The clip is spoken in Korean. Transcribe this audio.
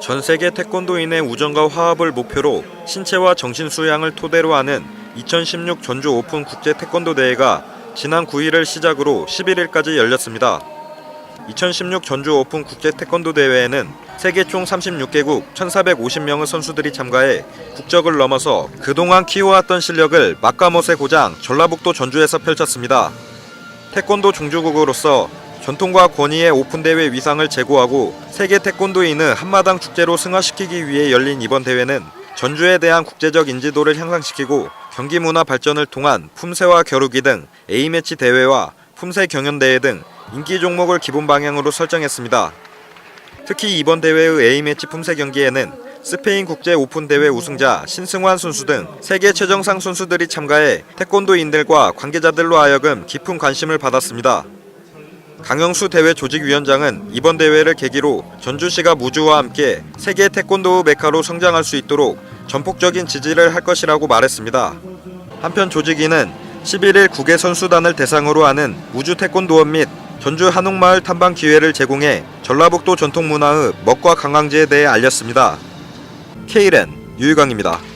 전 세계 태권도인의 우정과 화합을 목표로 신체와 정신 수양을 토대로 하는 2016 전주 오픈 국제 태권도 대회가 지난 9일을 시작으로 11일까지 열렸습니다. 2016 전주 오픈 국제 태권도 대회에는 세계 총 36개국 1,450명의 선수들이 참가해 국적을 넘어서 그동안 키워왔던 실력을 막가못의 고장 전라북도 전주에서 펼쳤습니다. 태권도 종주국으로서 전통과 권위의 오픈 대회 위상을 제고하고 세계 태권도인을 한마당 축제로 승화시키기 위해 열린 이번 대회는 전주에 대한 국제적 인지도를 향상시키고 경기 문화 발전을 통한 품새와 겨루기 등 A매치 대회와 품새 경연 대회 등 인기 종목을 기본 방향으로 설정했습니다. 특히 이번 대회의 A매치 품새 경기에는 스페인 국제 오픈 대회 우승자 신승환 선수 등 세계 최정상 선수들이 참가해 태권도인들과 관계자들로 하여금 깊은 관심을 받았습니다. 강영수 대회 조직위원장은 이번 대회를 계기로 전주시가 무주와 함께 세계 태권도 메카로 성장할 수 있도록 전폭적인 지지를 할 것이라고 말했습니다. 한편 조직위는 11일 국외 선수단을 대상으로 하는 우주 태권도원 및 전주 한옥마을 탐방 기회를 제공해 전라북도 전통 문화의 먹과 관광지에 대해 알렸습니다. K랜 유희광입니다.